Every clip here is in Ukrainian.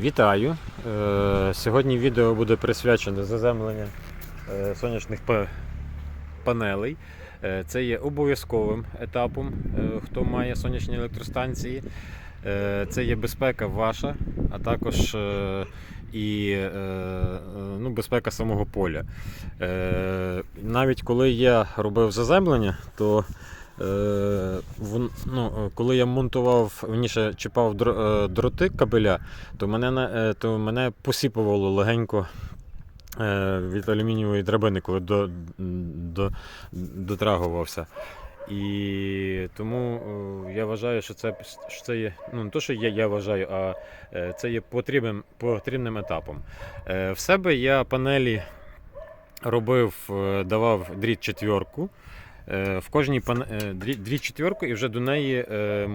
Вітаю! Е, Сьогодні відео буде присвячене заземленню е, сонячних панелей. Е, Це є обов'язковим етапом, хто має сонячні електростанції. Це є безпека ваша, а також і ну, безпека самого поля. Навіть коли я робив заземлення, то ну, е, коли я монтував, верніше чіпав е, дроти кабеля, то мене, е, то мене посіпувало легенько е, від алюмінієвої драбини, коли до, до, дотрагувався. І тому е, я вважаю, що це, що це є, ну не то, що я, я вважаю, а е, це є потрібним, потрібним етапом. Е, В себе я панелі робив, е, давав дріт четвірку. Е, В кожній пан... е, дрі- дріт і вже до неї е,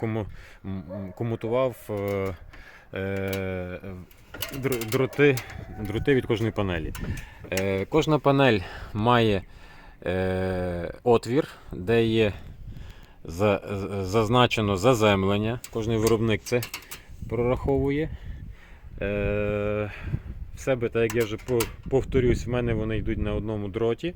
кому... комутував дроти, дроти від кожної панелі. Кожна панель має отвір, де є за- зазначено заземлення. Кожний виробник це прораховує. Себе, так як я вже повторюсь, в мене вони йдуть на одному дроті.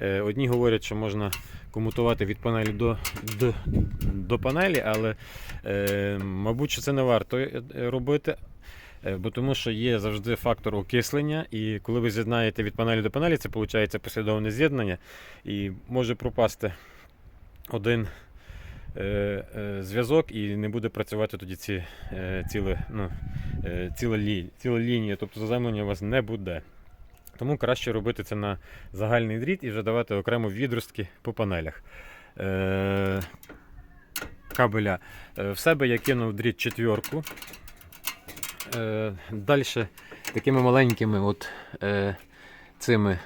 Е, Одні говорять, що можна комутувати від панелі до, до, до панелі, але е, мабуть, що це не варто е, робити. Бо тому що є завжди фактор окислення, і коли ви з'єднаєте від панелі до панелі, це виходить послідовне з'єднання, і може пропасти один зв'язок, і не буде працювати тоді ці, е, ціле, ну, е, ціла, лі, ціла лінія, тобто заземлення у вас не буде. Тому краще робити це на загальний дріт і вже давати окремо відростки по панелях. Е, кабеля. Е, в себе я кинув дріт четвірку. Е, Далі такими маленькими от, е, цими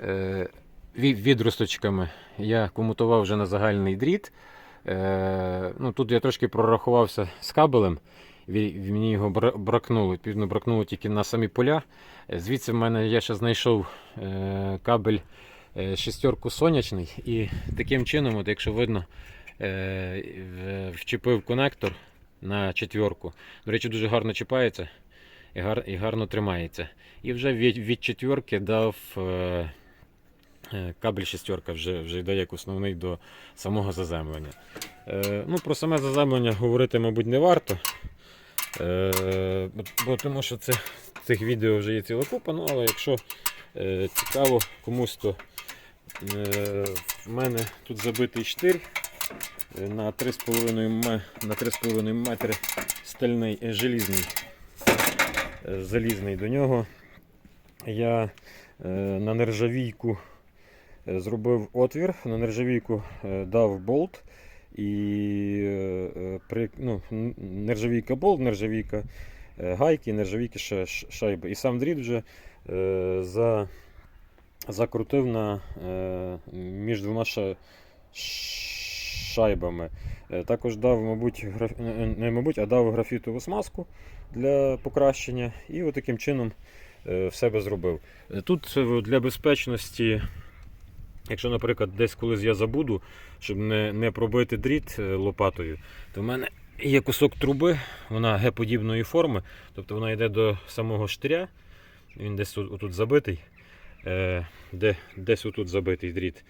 е, відросточками я комутував вже на загальний дріт. Е, ну, тут я трошки прорахувався з кабелем. Мені його бракнуло, відповідно, бракнуло тільки на самі поля. Звідси в мене я ще знайшов е, кабель е, шістерку сонячний. І таким чином, от, якщо видно, е, вчепив конектор на четверку. До речі, дуже гарно чіпається і, гар, і гарно тримається. І вже від, від четверки дав е, кабель шістерка, вже, вже йде як основний до самого заземлення. Е, ну, про саме заземлення говорити, мабуть, не варто. Е, бо, тому що це, цих відео вже є ціла купа, ну, але якщо е, цікаво комусь, то е, в мене тут забитий штир е, на 3,5 на 3,5 метри стальний е, желізний, е, залізний до нього. Я е, на нержавійку е, зробив отвір, на нержавійку е, дав болт. І е, е, при, ну, нержавійка болт, нержавійка е, гайки, нержавійки ша- шайби. І сам дріт вже е, за, закрутив на, е, між двома шайбами. Е, також дав, мабуть, граф, не- мабуть, а дав графітову смазку для покращення. І от таким чином е, в себе зробив. Е, Тут е, для безпечності. Якщо, наприклад, десь колись я забуду, щоб не, не пробити дріт е, лопатою, то в мене є кусок труби, вона Г-подібної форми, тобто вона йде до самого штиря, він десь тут, отут забитий, е, де, десь отут забитий дріт.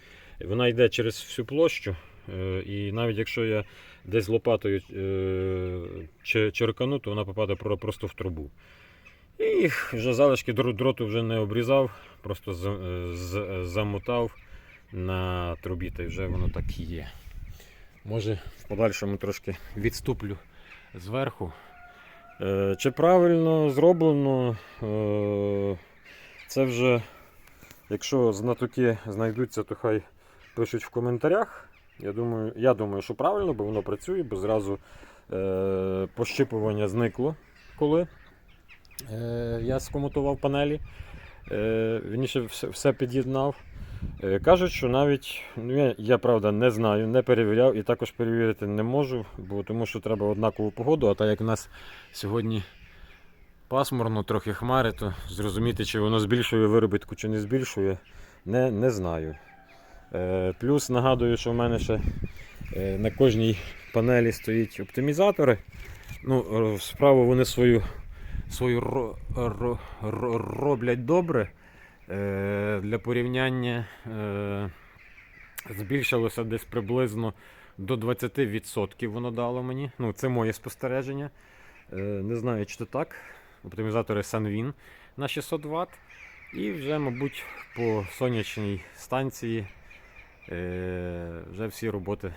Вона йде через всю площу, е, і навіть якщо я десь лопатою черкану, то вона попаде просто в трубу. І вже залишки дроту вже не обрізав, просто замотав на трубі, та й вже воно так і є. Може, в подальшому трошки відступлю зверху. Е, чи правильно зроблено, е, це вже, якщо знатоки знайдуться, то хай пишуть в коментарях. Я думаю, я думаю, що правильно, бо воно працює, бо зразу е, пощипування зникло, коли е, я скомутував панелі. Е, Вірніше все, все під'єднав. Е, Кажуть, що навіть ну, я, я правда не знаю, не перевіряв і також перевірити не можу, бо тому що треба однакову погоду, а так як у нас сьогодні пасмурно, трохи хмари, то зрозуміти, чи воно збільшує виробітку, чи не збільшує, не, не знаю. Е, Плюс нагадую, що в мене ще е, на кожній панелі стоять оптимізатори. Ну, е, справу вони свою, свою ро, ро, ро, роблять добре. Для порівняння е, збільшилося десь приблизно до 20% воно дало мені. Ну, це моє спостереження. Е, не знаю, чи це так. Оптимізатори Sunwin на 600 Вт. І вже, мабуть, по сонячній станції е, вже всі роботи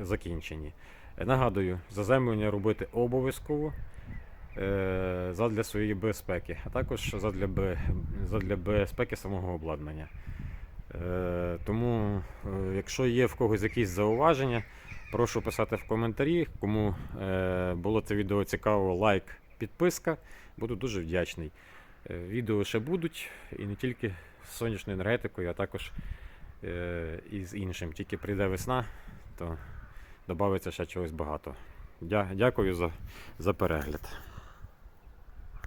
закінчені. Нагадую, заземлення робити обов'язково задля своєї безпеки, а також задля, задля безпеки самого обладнання. Е, Тому, е, якщо є в когось якісь зауваження, прошу писати в коментарі. Кому е, було це відео цікаво, лайк, підписка. Буду дуже вдячний. Е, Відео ще будуть і не тільки з сонячною енергетикою, а також е, і з іншим. Тільки прийде весна, то додається ще чогось багато. Дякую за, за перегляд.